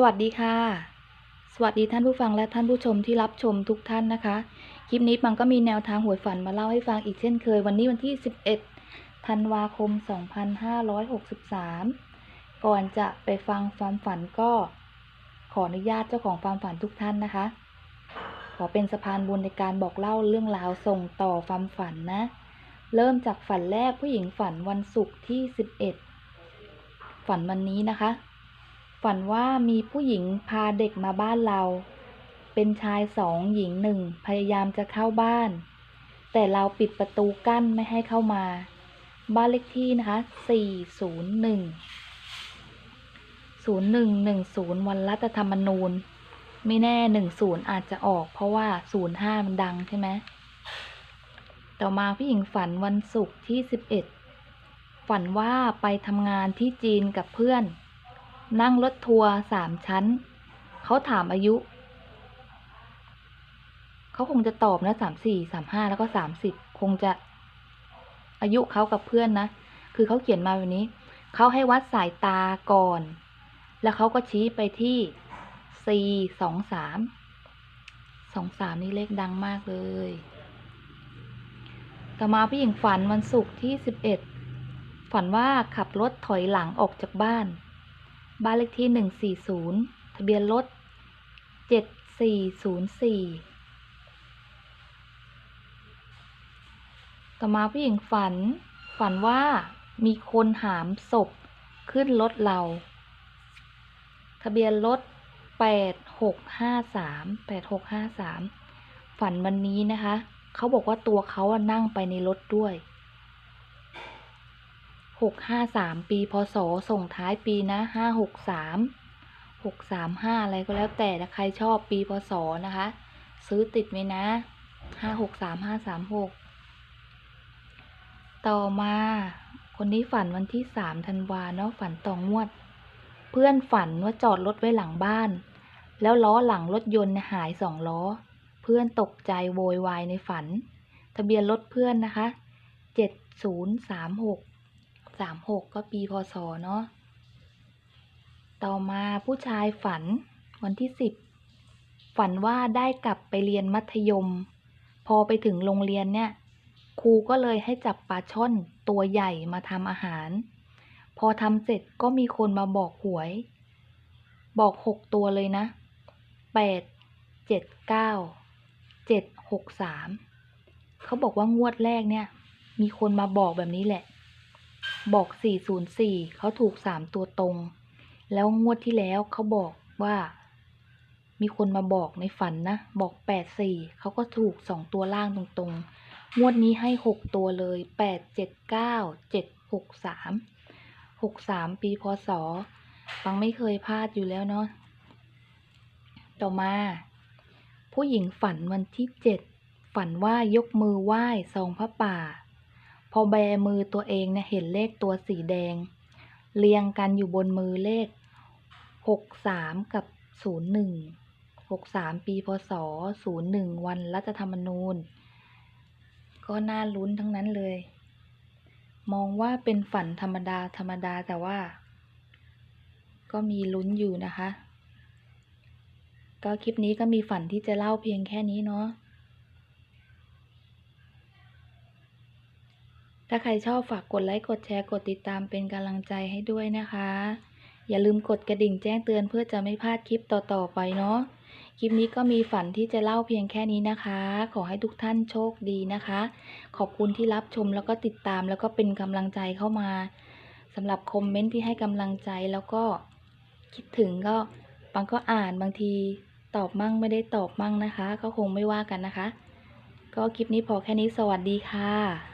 สวัสดีค่ะ สวัสดีท่านผู้ฟังและท่านผู้ชมที่รับชมทุกท่านนะคะ คลิปนี้ปังก็มีแนวทางหวยฝันมาเล่าให้ฟังอีกเช่นเคย วันนี้วันที่ 11 ธันวาคม 2563 ก่อนจะไปฟังความฝันก็ขออนุญาตเจ้าของความฝันทุกท่านนะคะ ขอเป็นสะพานบุญในการบอกเล่าเรื่องราวส่งต่อความฝันนะ เริ่มจากฝันแรกผู้หญิงฝันวันศุกร์ที่ 11 ฝันวันนี้นะคะ ฝันว่ามีผู้หญิงพาเด็กมาบ้านเรา เป็นชายสองหญิงหนึ่งพยายามจะเข้าบ้าน แต่เราปิดประตูกั้นไม่ให้เข้ามา บ้านเลขที่นะคะ401 0110 วันรัฐธรรมนูญ ไม่แน่ 10 อาจจะออก เพราะว่า 05 มันดังใช่ไหม ต่อมาผู้หญิงฝันวันศุกร์ที่ 11 ฝันว่าไปทำงานที่จีนกับเพื่อน นั่งรถทัวร์สามชั้น เขาถามอายุ เขาคงจะตอบนะสามสี่สามห้าแล้วก็สามสิบคงจะอายุเขากับเพื่อนนะ คือเขาเขียนมาแบบนี้ เขาให้วัดสายตาก่อน แล้วเขาก็ชี้ไปที่สี่สองสามสองสามนี่เลขดังมากเลย ต่อมาผู้หญิงฝันวันศุกร์ที่สิบเอ็ดฝันว่าขับรถถอยหลังออกจากบ้าน บ้านเลขที่หนึ่งสี่ศูนย์ทะเบียนรถเจ็ดสี่ศูนย์สี่ต่อมาผู้หญิงฝัน ฝันว่ามีคนหามศพขึ้นรถเรา ทะเบียนรถแปดหกห้าสามแปดหกห้าสามฝันวันนี้นะคะ เขาบอกว่าตัวเขานั่งไปในรถด้วย หกห้าสามปีพศส่งท้ายปีนะห้าหกสามหกสามห้าอะไรก็แล้วแต่นะใครชอบปีพศนะคะ ซื้อติดไว้นะห้าหกสามห้าสามหกต่อมาคนนี้ฝันวันที่สามธันวาเนาะฝันต่องวด เพื่อนฝันว่าจอดรถไว้หลังบ้าน แล้วล้อหลังรถยนต์หายสองล้อ เพื่อนตกใจโวยวายในฝัน ทะเบียนรถเพื่อนนะคะเจ็ดศูนย์ สามหกก็ปีพศเนาะ ต่อมาผู้ชายฝันวันที่สิบฝันว่าได้กลับไปเรียนมัธยม พอไปถึงโรงเรียนเนี่ย ครูก็เลยให้จับปลาช่อนตัวใหญ่มาทำอาหาร พอทำเสร็จก็มีคนมาบอกหวย บอกหกตัวเลยนะแปดเจ็ดเก้าเจ็ดหกสามเขาบอกว่างวดแรกเนี่ย มีคนมาบอกแบบนี้แหละ บอก 404 เขาถูก 3 ตัวตรง แล้วงวดที่แล้วเขาบอกว่า มีคนมาบอกในฝันนะ บอก 84 เขาก็ถูก 2 ตัวล่างตรงๆ งวดนี้ให้ 6 ตัวเลย 8 7 9 7 6 3 6 3 ปีพศฟังไม่เคยพลาดอยู่แล้วเนาะ ต่อมา ผู้หญิงฝันวันที่ 7 ฝันว่ายกมือไหว้ซองพระป่า พอแบมือตัวเองเนี่ยเห็นเลขตัวสีแดง เรียงกันอยู่บนมือเลขหกสามกับศูนย์หนึ่งหกสามปีพศศูนย์หนึ่งวันรัฐธรรมนูญ ก็น่าลุ้นทั้งนั้นเลย มองว่าเป็นฝันธรรมดาธรรมดาแต่ว่า ก็มีลุ้นอยู่นะคะ ก็คลิปนี้ก็มีฝันที่จะเล่าเพียงแค่นี้เนาะ ถ้าใครชอบฝากกดไลค์ กดแชร์ กดติดตามเป็นกำลังใจให้ด้วยนะคะ อย่าลืมกดกระดิ่งแจ้งเตือนเพื่อจะไม่พลาดคลิปต่อๆไปเนาะ คลิปนี้ก็มีฝันที่จะเล่าเพียงแค่นี้นะคะ ขอให้ทุกท่านโชคดีนะคะ ขอบคุณที่รับชมแล้วก็ติดตามแล้วก็เป็นกำลังใจเข้ามาสำหรับคอมเมนต์ที่ให้กำลังใจแล้วก็คิดถึงก็บางก็อ่านบางทีตอบมั่งไม่ได้ตอบมั่งนะคะ ก็คงไม่ว่ากันนะคะ ก็คลิปนี้พอแค่นี้สวัสดีค่ะ